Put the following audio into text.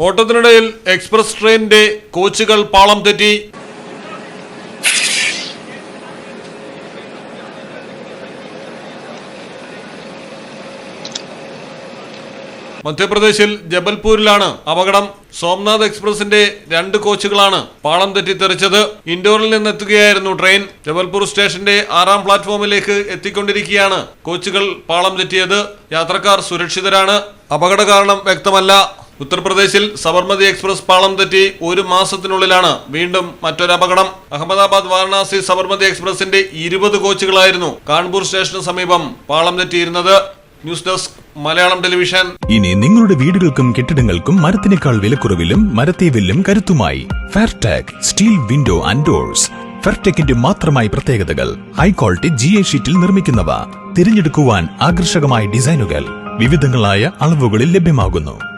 ഓട്ടത്തിനിടയിൽ express ട്രെയിനിന്റെ കോച്ചുകൾ പാളം തെറ്റി. മധ്യപ്രദേശിൽ ജബൽപൂരിലാണ് അപകടം. സോംനാഥ് എക്സ്പ്രസിന്റെ രണ്ട് കോച്ചുകളാണ് പാളം തെറ്റിത്തെറിച്ചത് ഇൻഡോറിൽ നിന്നെത്തുകയായിരുന്നു ട്രെയിൻ. ജബൽപൂർ സ്റ്റേഷന്റെ ആറാം പ്ലാറ്റ്ഫോമിലേക്ക് എത്തിക്കൊണ്ടിരിക്കുകയാണ് കോച്ചുകൾ പാളം തെറ്റിയത്. യാത്രക്കാർ സുരക്ഷിതരാണ്. അപകട കാരണം വ്യക്തമല്ല. ഉത്തർപ്രദേശിൽ സബർമതി എക്സ്പ്രസ് പാളം തെറ്റി ഒരു മാസത്തിനുള്ളിലാണ് വീണ്ടും മറ്റൊരു അപകടം. അഹമ്മദാബാദ് വാരണാസി സബർമതി എക്സ്പ്രസിന്റെ ഇരുപത് കോച്ചുകളായിരുന്നു കാൺപൂർ സ്റ്റേഷന് സമീപം പാളം തെറ്റിയിരുന്നത്. News desk Malayalam television. ഇനി നിങ്ങളുടെ വീടുകൾക്കും കെട്ടിടങ്ങൾക്കും മരത്തിനേക്കാൾ വിലക്കുറവിലും മരത്തേവിലും കരുത്തുമായി Fairtag steel window and doors ഫെയർടെക്കിന്റെ മാത്രമായി പ്രത്യേകതകൾ ഹൈ ക്വാളിറ്റി ജി എ ഷീറ്റിൽ നിർമ്മിക്കുന്നവ. തിരഞ്ഞെടുക്കുവാൻ ആകർഷകമായ ഡിസൈനുകൾ വിവിധങ്ങളായ അളവുകളിൽ ലഭ്യമാകുന്നു.